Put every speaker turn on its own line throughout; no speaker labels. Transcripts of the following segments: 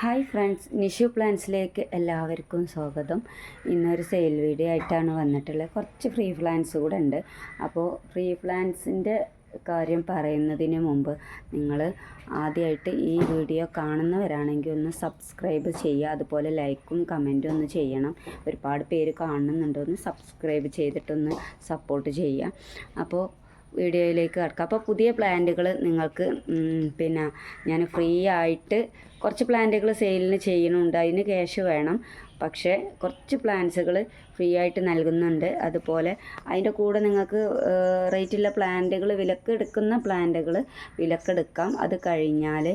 Hi friends Nishu പ്ലാൻസിലേക്ക് എല്ലാവർക്കും സ്വാഗതം. ഇന്നൊരു സെയിൽ വീഡിയോ ആയിട്ടാണ് വന്നിട്ടുള്ളത്. കുറച്ച് ഫ്രീ പ്ലാൻസ് കൂടെ ഉണ്ട്. അപ്പോൾ ഫ്രീ പ്ലാൻസിന്റെ കാര്യം പറയുന്നതിന് മുമ്പ് നിങ്ങൾ ആദ്യമായിട്ട് ഈ വീഡിയോ കാണുന്നവരാണെങ്കിൽ ഒന്ന് സബ്സ്ക്രൈബ് ചെയ്യുക. അതുപോലെ ലൈക്കും കമന്റും ഒന്ന് ചെയ്യണം. ഒരുപാട് പേര് കാണുന്നുണ്ടോ. ഒന്ന് സബ്സ്ക്രൈബ് ചെയ്തിട്ടൊന്ന് സപ്പോർട്ട് ചെയ്യുക. അപ്പോൾ വീഡിയോയിലേക്ക് കിടക്കാം. അപ്പോൾ പുതിയ പ്ലാന്റുകൾ നിങ്ങൾക്ക് പിന്നെ ഞാൻ ഫ്രീ ആയിട്ട് കുറച്ച് പ്ലാന്റുകൾ സെയിലിന് ചെയ്യുന്നുണ്ട് അതിന് ക്യാഷ് വേണം. പക്ഷേ കുറച്ച് പ്ലാന്റ്സുകൾ ഫ്രീ ആയിട്ട് നൽകുന്നുണ്ട്. അതുപോലെ അതിന്റെ കൂടെ നിങ്ങൾക്ക് റേറ്റുള്ള പ്ലാന്റുകൾ വിലക്കെടുക്കുന്ന പ്ലാന്റുകൾ വിലക്കെടുക്കാം. അത് കഴിഞ്ഞാൽ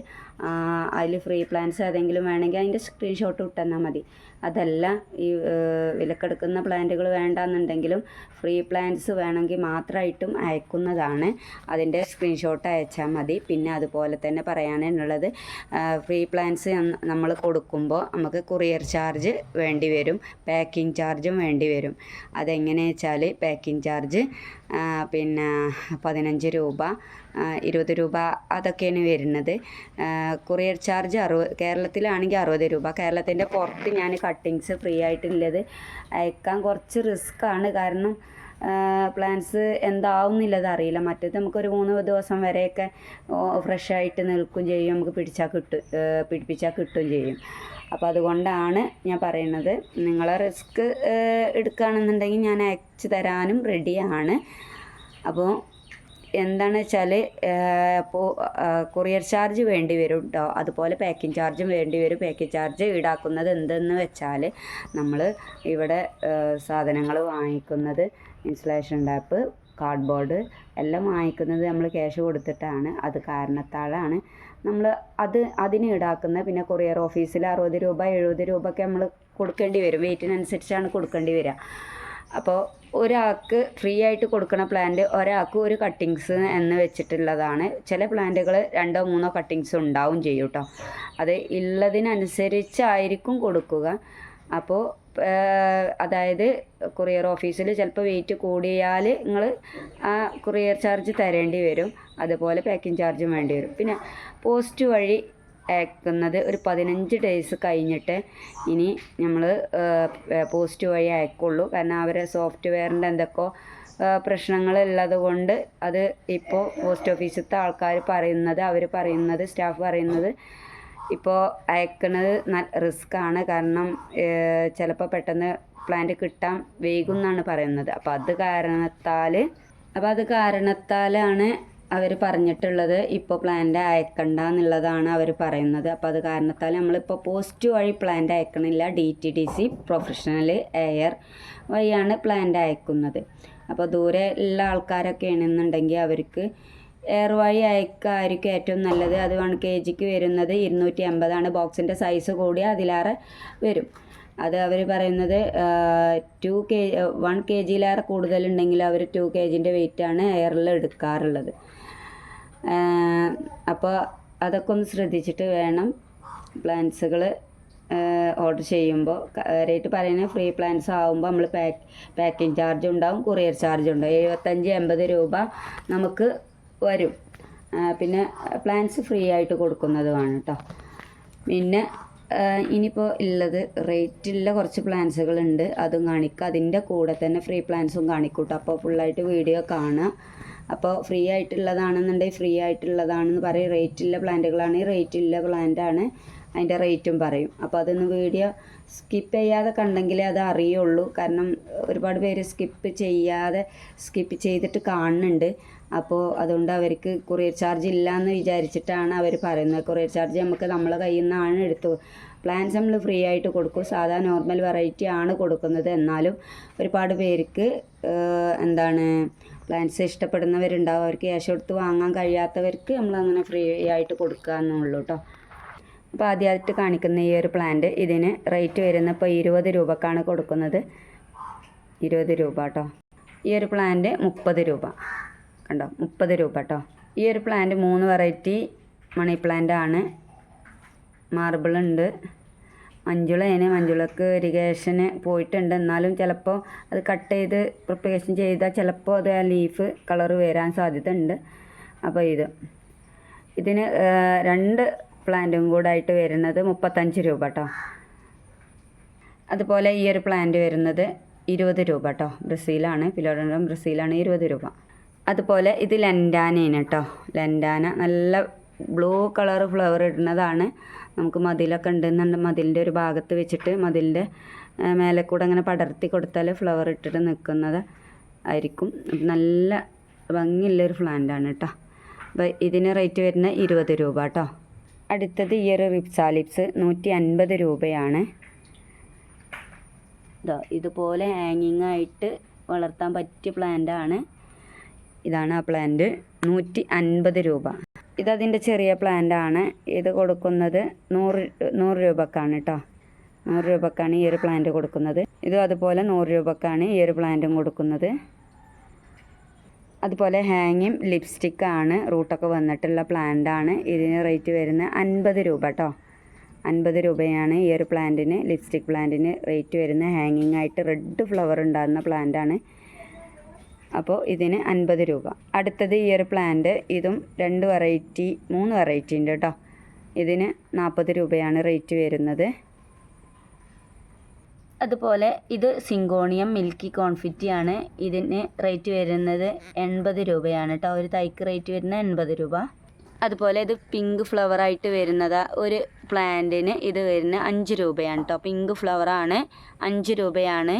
അതിൽ ഫ്രീ പ്ലാന്റ്സ് ഏതെങ്കിലും വേണമെങ്കിൽ അതിന്റെ സ്ക്രീൻഷോട്ട് ഇട്ടെന്നാൽ മതി. അതല്ല ഈ വിലക്കെടുക്കുന്ന പ്ലാന്റുകൾ വേണ്ടാന്നുണ്ടെങ്കിലും ഫ്രീ പ്ലാന്റ്സ് വേണമെങ്കിൽ മാത്രമായിട്ടും അയക്കുന്നതാണ്. അതിന്റെ സ്ക്രീൻഷോട്ട് അയച്ചാൽ മതി. പിന്നെ അതുപോലെ തന്നെ പറയാനുള്ളത് ഫ്രീ പ്ലാന്റ്സ് നമ്മൾ കൊടുക്കുമ്പോൾ നമുക്ക് കൊറിയർ ചാർജ് വേണ്ടി വരും. പാക്കിംഗ് ചാർജും വേണ്ടി വരും. അതെങ്ങനെയാ വെച്ചാൽ പാക്കിംഗ് ചാർജ് പിന്നെ പതിനഞ്ച് രൂപ ഇരുപത് രൂപ അതൊക്കെയാണ് വരുന്നത്. കൊറിയർ ചാർജ് അറുപത് കേരളത്തിലാണെങ്കിൽ അറുപത് രൂപ. കേരളത്തിന്റെ പുറത്ത് ഞാൻ കട്ടിങ്സ് ഫ്രീ ആയിട്ടുള്ളത് അയക്കാൻ കുറച്ച് റിസ്ക്കാണ് കാരണം പ്ലാന്റ്സ് എന്താവുന്നില്ലത് അറിയില്ല. മറ്റേത് നമുക്ക് ഒരു മൂന്ന് ദിവസം വരെയൊക്കെ ഫ്രഷ് ആയിട്ട് നിൽക്കും ചെയ്യും. നമുക്ക് പിടിച്ചാൽ കിട്ടും പിടിപ്പിച്ചാൽ കിട്ടും ചെയ്യും. അപ്പോൾ അതുകൊണ്ടാണ് ഞാൻ പറയുന്നത്. നിങ്ങളെ റിസ്ക് എടുക്കുകയാണെന്നുണ്ടെങ്കിൽ ഞാൻ അയച്ചു തരാനും റെഡിയാണ് അപ്പോൾ എന്താണ് വെച്ചാൽ ഇപ്പോൾ കൊറിയർ ചാർജ് വേണ്ടി വരും കേട്ടോ അതുപോലെ പാക്കിംഗ് ചാർജും വേണ്ടി വരും. പാക്കിംഗ് ചാർജ് ഈടാക്കുന്നത് എന്തെന്ന് വെച്ചാൽ നമ്മൾ ഇവിടെ സാധനങ്ങൾ വാങ്ങിക്കുന്നത് ഇൻസുലേഷൻ ടാപ്പ് കാർഡ്ബോർഡ് എല്ലാം വാങ്ങിക്കുന്നത് നമ്മൾ ക്യാഷ് കൊടുത്തിട്ടാണ്. അത് കാരണത്താലാണ് നമ്മൾ അത് അതിന് ഈടാക്കുന്ന. പിന്നെ കൊറിയർ ഓഫീസിൽ അറുപത് രൂപ എഴുപത് രൂപ ഒക്കെ നമ്മൾ കൊടുക്കേണ്ടി വരും. വെയിറ്റിനനുസരിച്ചാണ് കൊടുക്കേണ്ടി വരിക അപ്പോൾ ഒരാൾക്ക് ഫ്രീ ആയിട്ട് കൊടുക്കുന്ന പ്ലാന്റ് ഒരാൾക്ക് ഒരു കട്ടിങ്സ് എന്ന് വെച്ചിട്ടുള്ളതാണ്. ചില പ്ലാന്റുകൾ രണ്ടോ മൂന്നോ കട്ടിങ്സ് ഉണ്ടാവും ചെയ്യും കേട്ടോ അത് ഉള്ളതിനനുസരിച്ചായിരിക്കും കൊടുക്കുക. അപ്പോൾ അതായത് കൊറിയർ ഓഫീസിൽ ചിലപ്പോൾ വെയിറ്റ് കൂടിയാൽ നിങ്ങൾ ആ കൊറിയർ ചാർജ് തരേണ്ടി വരും. അതുപോലെ പാക്കിംഗ് ചാർജും വേണ്ടി വരും. പിന്നെ പോസ്റ്റ് വഴി അയക്കുന്നത് ഒരു പതിനഞ്ച് ഡേയ്സ് കഴിഞ്ഞിട്ട് ഇനി നമ്മൾ പോസ്റ്റ് വഴി അയക്കുള്ളൂ. കാരണം അവരെ സോഫ്റ്റ്വെയറിന്റെ എന്തൊക്കെയോ പ്രശ്നങ്ങളുള്ളത് കൊണ്ട് അത് ഇപ്പോൾ പോസ്റ്റ് ഓഫീസിലത്തെ ആൾക്കാർ പറയുന്നത് അവർ പറയുന്നത് സ്റ്റാഫ് പറയുന്നത് ഇപ്പോൾ അയക്കുന്നത് റിസ്ക് ആണ് കാരണം ചിലപ്പോൾ പെട്ടെന്ന് പ്ലാന്റ് കിട്ടാൻ വൈകും എന്നാണ് പറയുന്നത്. അപ്പോൾ അത് കാരണത്താൽ അപ്പോൾ അത് കാരണത്താലാണ് അവർ പറഞ്ഞിട്ടുള്ളത് ഇപ്പോൾ പ്ലാന്റ് അയക്കണ്ട എന്നുള്ളതാണ് അവർ പറയുന്നത്. അപ്പോൾ അത് കാരണത്താൽ നമ്മളിപ്പോൾ പോസ്റ്റ് വഴി plant അയക്കണില്ല. D T D C professional air വഴിയാണ് പ്ലാന്റ് അയക്കുന്നത്. അപ്പോൾ ദൂരെ ഉള്ള ആൾക്കാരൊക്കെ ആണെന്നുണ്ടെങ്കിൽ അവർക്ക് എയർ വഴി അയക്കായിരിക്കും ഏറ്റവും നല്ലത്. അത് വൺ കെ ജിക്ക് വരുന്നത് ഇരുന്നൂറ്റി അമ്പതാണ് ബോക്സിന്റെ സൈസ് കൂടി അതിലേറെ വരും. അത് അവർ പറയുന്നത് ടു കെ വൺ കെ ജിയിലേറെ കൂടുതലുണ്ടെങ്കിൽ അവർ ടു കെ ജിന്റെ വെയിറ്റാണ് എയറിൽ എടുക്കാറുള്ളത്. അപ്പോൾ അതൊക്കെ ഒന്ന് ശ്രദ്ധിച്ചിട്ട് വേണം പ്ലാൻസുകൾ ഓർഡർ ചെയ്യുമ്പോൾ. റേറ്റ് പറയുന്നത് ഫ്രീ പ്ലാൻസ് ആകുമ്പോൾ നമ്മൾ പാക്ക് പാക്കിംഗ് ചാർജ് ഉണ്ടാവും കൊറിയർ ചാർജ് ഉണ്ടാവും. എഴുപത്തഞ്ച് എൺപത് രൂപ നമുക്ക് വരും. പിന്നെ പ്ലാൻസ് ഫ്രീ ആയിട്ട് കൊടുക്കുന്നതുമാണ് കേട്ടോ പിന്നെ ഇനിയിപ്പോൾ ഉള്ളത് റേറ്റുള്ള കുറച്ച് പ്ലാൻസുകളുണ്ട് അതും കാണിക്കുക അതിന്റെ കൂടെ തന്നെ ഫ്രീ പ്ലാൻസും കാണിക്കൂട്ടോ. അപ്പോൾ ഫുള്ളായിട്ട് വീഡിയോ കാണുക അപ്പോൾ ഫ്രീ ആയിട്ടുള്ളതാണെന്നുണ്ടെങ്കിൽ ഫ്രീ ആയിട്ടുള്ളതാണെന്ന് പറയും. റേറ്റുള്ള പ്ലാന്റുകളാണെങ്കിൽ റേറ്റുള്ള പ്ലാന്റാണ് അതിന്റെ റേറ്റും പറയും. അപ്പോൾ അതൊന്ന് വീഡിയോ സ്കിപ്പ് ചെയ്യാതെ കണ്ടെങ്കിലേ അത് അറിയുള്ളൂ. കാരണം ഒരുപാട് പേര് സ്കിപ്പ് ചെയ്യാതെ സ്കിപ്പ് ചെയ്തിട്ട് കാണുന്നുണ്ട്. അപ്പോൾ അതുകൊണ്ട് അവർക്ക് കൊറിയർ ചാർജ് ഇല്ല എന്ന് വിചാരിച്ചിട്ടാണ് അവർ പറയുന്നത്. കൊറിയർ ചാർജ് നമുക്ക് നമ്മളെ കയ്യിൽ നിന്നാണ് എടുത്തു പ്ലാൻസ് നമ്മൾ ഫ്രീ ആയിട്ട് കൊടുക്കും. സാധാ നോർമൽ വെറൈറ്റി ആണ് കൊടുക്കുന്നത്. എന്നാലും ഒരുപാട് പേർക്ക് എന്താണ് പ്ലാൻസ് ഇഷ്ടപ്പെടുന്നവരുണ്ടാവും. അവർക്ക് ക്യാഷ് കൊടുത്ത് വാങ്ങാൻ കഴിയാത്തവർക്ക് നമ്മൾ അങ്ങനെ ഫ്രീ ആയിട്ട് കൊടുക്കുക എന്നുള്ളൂ കേട്ടോ അപ്പോൾ ആദ്യമായിട്ട് കാണിക്കുന്ന ഈ ഒരു പ്ലാന്റ് ഇതിന് റേറ്റ് വരുന്ന ഇപ്പോൾ ഇരുപത് രൂപക്കാണ് കൊടുക്കുന്നത്. ഇരുപത് രൂപ കേട്ടോ ഈ ഒരു പ്ലാന്റ് മുപ്പത് രൂപ. കണ്ടോ? മുപ്പത് രൂപ കേട്ടോ ഈ ഒരു പ്ലാന്റ് മൂന്ന് വെറൈറ്റി മണി പ്ലാന്റ് ആണ്. മാർബിൾ ഉണ്ട്. മഞ്ജുളേന് മഞ്ജുളക്ക് ഇറിഗേഷന് പോയിട്ടുണ്ട്. എന്നാലും ചിലപ്പോൾ അത് കട്ട് ചെയ്ത് പ്രിപ്പറേഷൻ ചെയ്താൽ ചിലപ്പോൾ അത് ആ ലീഫ് കളർ വരാൻ സാധ്യത ഉണ്ട് അപ്പോൾ ഇത്. ഇതിന് രണ്ട് പ്ലാന്റും കൂടെ ആയിട്ട് വരുന്നത് മുപ്പത്തഞ്ച് രൂപ കേട്ടോ അതുപോലെ ഈ ഒരു പ്ലാന്റ് വരുന്നത് ഇരുപത് രൂപ കേട്ടോ ബ്രസീലാണ് ഫിലോഡൻഡ്രം ബ്രസീലാണ് ഇരുപത് രൂപ. അതുപോലെ ഇത് ലൻഡാനയാണ് കേട്ടോ ലൻഡാന നല്ല ബ്ലൂ കളർ ഫ്ലവർ ഇടുന്നതാണ്. നമുക്ക് മതിലൊക്കെ ഉണ്ടെന്നുണ്ട്. മതിലിന്റെ ഒരു ഭാഗത്ത് വെച്ചിട്ട് മതിലിന്റെ മേലെ കൂടെ അങ്ങനെ പടർത്തി കൊടുത്താൽ ഫ്ലവർ ഇട്ടിട്ട് നിൽക്കുന്നത് ആയിരിക്കും. നല്ല ഭംഗിയുള്ളൊരു പ്ലാന്റാണ് കേട്ടോ അപ്പോൾ ഇതിന് റേറ്റ് വരുന്നത് ഇരുപത് രൂപ കേട്ടോ അടുത്തത് ഈ ഒരു റിപ്സാലിപ്സ് നൂറ്റി അൻപത് രൂപയാണ്. ഇതോ ഇതുപോലെ ഹാങ്ങിങ് ആയിട്ട് വളർത്താൻ പറ്റിയ പ്ലാന്റാണ്. ഇതാണ് ആ പ്ലാന്റ് നൂറ്റി അൻപത് രൂപ. ഇതതിന്റെ ചെറിയ പ്ലാന്റ് ആണ്. ഇത് കൊടുക്കുന്നത് നൂറ് നൂറ് രൂപക്കാണ് കേട്ടോ നൂറ് രൂപക്കാണ് ഈ ഒരു പ്ലാന്റ് കൊടുക്കുന്നത്. ഇതും അതുപോലെ നൂറ് രൂപക്കാണ് ഈ ഒരു പ്ലാന്റും കൊടുക്കുന്നത്. അതുപോലെ ഹാങ്ങിങ് ലിപ്സ്റ്റിക്കാണ് റൂട്ടൊക്കെ വന്നിട്ടുള്ള പ്ലാന്റാണ് ഇതിന് റേറ്റ് വരുന്നത് അൻപത് രൂപ കേട്ടോ അൻപത് രൂപയാണ് ഈ ഒരു പ്ലാന്റിന് ലിപ്സ്റ്റിക് പ്ലാന്റിന് റേറ്റ് വരുന്നത് ഹാങ്ങിങ് ആയിട്ട് റെഡ് ഫ്ലവർ ഉണ്ടാകുന്ന പ്ലാന്റാണ് അപ്പോൾ ഇതിന് അൻപത് രൂപ. അടുത്തത് ഈ ഒരു പ്ലാന്റ് ഇതും രണ്ട് വെറൈറ്റി മൂന്ന് വെറൈറ്റി ഉണ്ട് കേട്ടോ. ഇതിന് നാൽപ്പത് രൂപയാണ് റേറ്റ് വരുന്നത്. അതുപോലെ ഇത് സിങ്കോണിയം മിൽക്കി കോൺഫിറ്റി ആണ്. ഇതിന് റേറ്റ് വരുന്നത് എൺപത് രൂപയാണ് കേട്ടോ. ഒരു തൈക്ക് റേറ്റ് വരുന്നത് എൺപത് രൂപ. അതുപോലെ ഇത് പിങ്ക് ഫ്ലവറായിട്ട് വരുന്നതാ ഒരു പ്ലാന്റിന് ഇത് വരുന്നത് അഞ്ച് രൂപയാണ് കേട്ടോ. പിങ്ക് ഫ്ലവറാണ് അഞ്ച് രൂപയാണ്.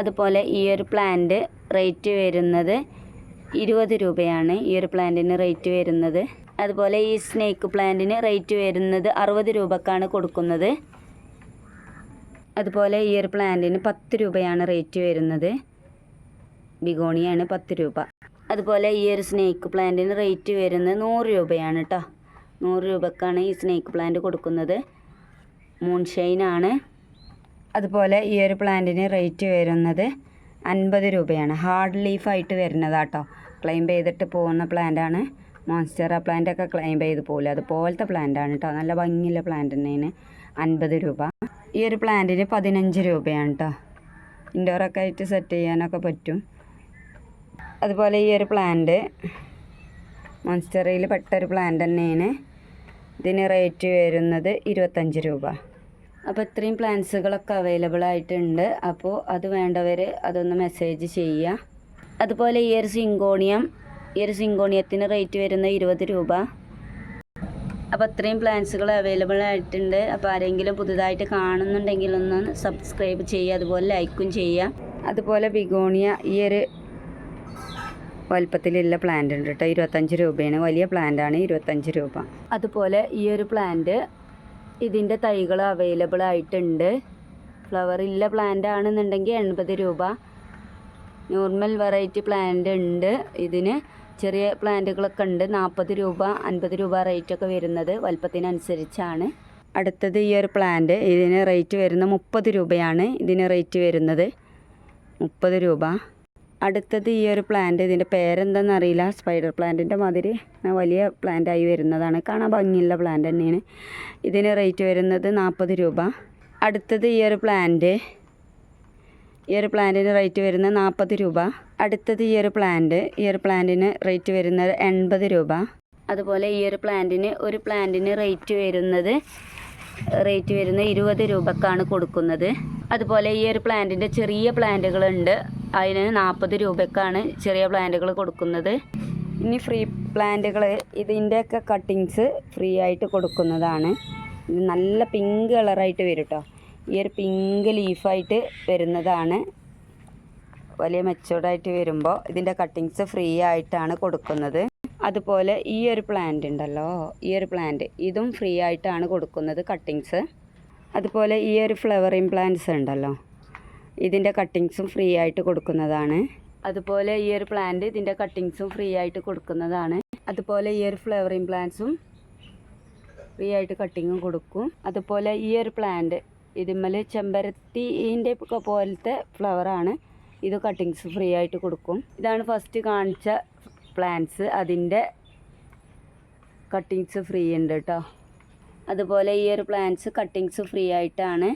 അതുപോലെ ഈ ഒരു പ്ലാന്റ് റേറ്റ് വരുന്നത് ഇരുപത് രൂപയാണ് ഈ ഒരു പ്ലാന്റിന് റേറ്റ് വരുന്നത്. അതുപോലെ ഈ സ്നേക്ക് പ്ലാന്റിന് റേറ്റ് വരുന്നത് അറുപത് രൂപക്കാണ് കൊടുക്കുന്നത്. അതുപോലെ ഈ ഒരു പ്ലാന്റിന് പത്ത് രൂപയാണ് റേറ്റ് വരുന്നത്. ബിഗോണിയാണ് പത്ത് രൂപ. അതുപോലെ ഈ ഒരു സ്നേക്ക് പ്ലാന്റിന് റേറ്റ് വരുന്നത് നൂറ് രൂപയാണ് കേട്ടോ നൂറ് രൂപക്കാണ് ഈ സ്നേക്ക് പ്ലാന്റ് കൊടുക്കുന്നത്. മൂൺഷൈനാണ്. അതുപോലെ ഈ ഒരു പ്ലാന്റിന് റേറ്റ് വരുന്നത് അൻപത് രൂപയാണ്. ഹാർഡ് ലീഫായിട്ട് വരുന്നതാട്ടോ. ക്ലെയിം ചെയ്തിട്ട് പോകുന്ന പ്ലാന്റാണ് മോൺസ്റ്റർ പ്ലാന്റൊക്കെ ക്ലെയിം ചെയ്ത് പോകില്ല അതുപോലത്തെ പ്ലാന്റാണ് കേട്ടോ നല്ല ഭംഗിയുള്ള പ്ലാന്റ് തന്നെയാണ്. അൻപത് രൂപ. ഈ ഒരു പ്ലാന്റിന് പതിനഞ്ച് രൂപയാണ് കേട്ടോ ഇൻഡോറൊക്കെ ആയിട്ട് സെറ്റ് ചെയ്യാനൊക്കെ പറ്റും. അതുപോലെ ഈ ഒരു പ്ലാന്റ് മോൺസ്റ്ററയിൽ പെട്ട ഒരു പ്ലാന്റ് തന്നെയാണ്. ഇതിന് റേറ്റ് വരുന്നത് ഇരുപത്തഞ്ച് രൂപ. അപ്പോൾ ഇത്രയും പ്ലാൻസുകളൊക്കെ അവൈലബിൾ ആയിട്ടുണ്ട്. അപ്പോൾ അത് വേണ്ടവർ അതൊന്ന് മെസ്സേജ് ചെയ്യുക അതുപോലെ ഈ ഒരു സിങ്കോണിയം ഈ ഒരു സിങ്കോണിയത്തിന് റേറ്റ് വരുന്നത് ഇരുപത് രൂപ. അപ്പോൾ ഇത്രയും പ്ലാൻസുകൾ അവൈലബിൾ ആയിട്ടുണ്ട്. അപ്പോൾ ആരെങ്കിലും പുതുതായിട്ട് കാണുന്നുണ്ടെങ്കിൽ ഒന്ന് സബ്സ്ക്രൈബ് ചെയ്യുക അതുപോലെ ലൈക്കും ചെയ്യുക. അതുപോലെ ബിഗോണിയ ഈ ഒരു വലുപ്പത്തിലുള്ള പ്ലാന്റ് ഉണ്ട് കേട്ടോ. ഇരുപത്തഞ്ച് രൂപയാണ്. വലിയ പ്ലാന്റാണ് ഇരുപത്തഞ്ച് രൂപ. അതുപോലെ ഈ ഒരു പ്ലാന്റ് ഇതിന്റെ തൈകൾ അവൈലബിൾ ആയിട്ടുണ്ട്. ഫ്ലവർ ഇല്ല പ്ലാന്റ് ആണെന്നുണ്ടെങ്കിൽ എൺപത് രൂപ. നോർമൽ വെറൈറ്റി പ്ലാന്റ് ഉണ്ട്. ഇതിന് ചെറിയ പ്ലാന്റുകളൊക്കെ ഉണ്ട്. നാൽപ്പത് രൂപ അൻപത് രൂപ റേറ്റൊക്കെ വരുന്നത് വലുപ്പത്തിനനുസരിച്ചാണ്. അടുത്തത് ഈ ഒരു പ്ലാന്റ് ഇതിന് റേറ്റ് വരുന്നത് മുപ്പത് രൂപയാണ്. ഇതിന് റേറ്റ് വരുന്നത് മുപ്പത് രൂപ. അടുത്തത് ഈ ഒരു പ്ലാന്റ് ഇതിന്റെ പേരെന്താണെന്ന് അറിയില്ല സ്പൈഡർ പ്ലാന്റിന്റെ മാതിരി വലിയ പ്ലാന്റായി വരുന്നതാണ്. കാണാൻ ഭംഗിയുള്ള പ്ലാന്റ് തന്നെയാണ്. ഇതിന് റേറ്റ് വരുന്നത് നാൽപ്പത് രൂപ. അടുത്തത് ഈ ഒരു പ്ലാന്റ് ഈ ഒരു പ്ലാന്റിന് റേറ്റ് വരുന്നത് നാൽപ്പത് രൂപ. അടുത്തത് ഈ ഒരു പ്ലാന്റ് ഈ ഒരു പ്ലാന്റിന് റേറ്റ് വരുന്നത് എൺപത് രൂപ. അതുപോലെ ഈ ഒരു പ്ലാന്റിന് ഒരു പ്ലാന്റിന് റേറ്റ് വരുന്നത് റേറ്റ് വരുന്നത് ഇരുപത് രൂപക്കാണ് കൊടുക്കുന്നത്. അതുപോലെ ഈ ഒരു പ്ലാന്റിന്റെ ചെറിയ പ്ലാന്റുകളുണ്ട് അതിന് നാൽപ്പത് രൂപക്കാണ് ചെറിയ പ്ലാന്റുകൾ കൊടുക്കുന്നത്. ഇനി ഫ്രീ പ്ലാന്റുകൾ ഇതിന്റെയൊക്കെ കട്ടിങ്സ് ഫ്രീ ആയിട്ട് കൊടുക്കുന്നതാണ്. ഇത് നല്ല പിങ്ക് കളറായിട്ട് വരും കേട്ടോ ഈ ഒരു പിങ്ക് ലീഫായിട്ട് വരുന്നതാണ്. വലിയ മെച്ചൂർഡായിട്ട് വരുമ്പോൾ ഇതിന്റെ കട്ടിങ്സ് ഫ്രീ ആയിട്ടാണ് കൊടുക്കുന്നത്. അതുപോലെ ഈ ഒരു പ്ലാന്റ് ഉണ്ടല്ലോ. ഈ ഒരു പ്ലാന്റ് ഇതും ഫ്രീ ആയിട്ടാണ് കൊടുക്കുന്നത് കട്ടിങ്സ്. അതുപോലെ ഈ ഒരു ഫ്ലവറിങ് പ്ലാന്റ്സ് ഉണ്ടല്ലോ. ഇതിന്റെ കട്ടിങ്സും ഫ്രീ ആയിട്ട് കൊടുക്കുന്നതാണ്. അതുപോലെ ഈ ഒരു പ്ലാന്റ് ഇതിന്റെ കട്ടിങ്സും ഫ്രീ ആയിട്ട് കൊടുക്കുന്നതാണ്. അതുപോലെ ഈ ഒരു ഫ്ലവറിങ് പ്ലാന്റ്സും ഫ്രീ ആയിട്ട് കട്ടിങ്ങും കൊടുക്കും. അതുപോലെ ഈ ഒരു പ്ലാന്റ് ഇതിന്മേൽ ചെമ്പരത്തിന്റെ പോലത്തെ ഫ്ലവറാണ് ഇത് കട്ടിങ്സ് ഫ്രീ ആയിട്ട് കൊടുക്കും. ഇതാണ് ഫസ്റ്റ് കാണിച്ച പ്ലാന്റ്സ് അതിന്റെ കട്ടിങ്സ് ഫ്രീ ഉണ്ട് കേട്ടോ അതുപോലെ ഈ ഒരു പ്ലാന്റ്സ് കട്ടിങ്സ് ഫ്രീ ആയിട്ടാണ്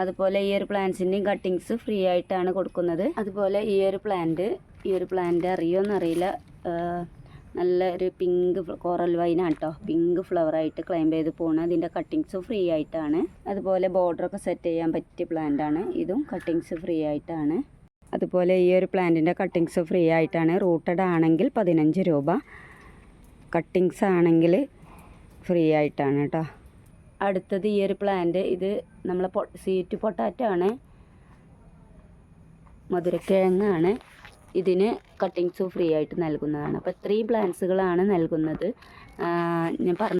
അതുപോലെ ഈ ഒരു പ്ലാന്റ്സിന്റെയും കട്ടിങ്സ് ഫ്രീ ആയിട്ടാണ് കൊടുക്കുന്നത്. അതുപോലെ ഈ ഒരു പ്ലാന്റ് ഈ ഒരു പ്ലാന്റ് അറിയുമെന്ന് അറിയില്ല നല്ലൊരു പിങ്ക് കോറൽ വൈനാണ് കേട്ടോ പിങ്ക് ഫ്ലവറായിട്ട് ക്ലൈം ചെയ്ത് പോകണം അതിന്റെ കട്ടിങ്സ് ഫ്രീ ആയിട്ടാണ്. അതുപോലെ ബോർഡറൊക്കെ സെറ്റ് ചെയ്യാൻ പറ്റിയ പ്ലാന്റാണ് ഇതും കട്ടിങ്സ് ഫ്രീ ആയിട്ടാണ്. അതുപോലെ ഈ ഒരു പ്ലാന്റിന്റെ കട്ടിങ്സ് ഫ്രീ ആയിട്ടാണ്. റൂട്ടഡ് ആണെങ്കിൽ പതിനഞ്ച് രൂപ. കട്ടിങ്സ് ആണെങ്കിൽ ഫ്രീ ആയിട്ടാണ് കേട്ടോ അടുത്തത് ഈ ഒരു പ്ലാന്റ് ഇത് നമ്മളെ പൊ സീറ്റ് പൊട്ടാറ്റോ ആണ്. മധുരക്കിഴങ്ങാണ്. ഇതിന് കട്ടിങ്സ് ഫ്രീ ആയിട്ട് നൽകുന്നതാണ്. അപ്പോൾ ഇത്രയും പ്ലാന്റ്സുകളാണ് നൽകുന്നത്. ഞാൻ പറഞ്ഞ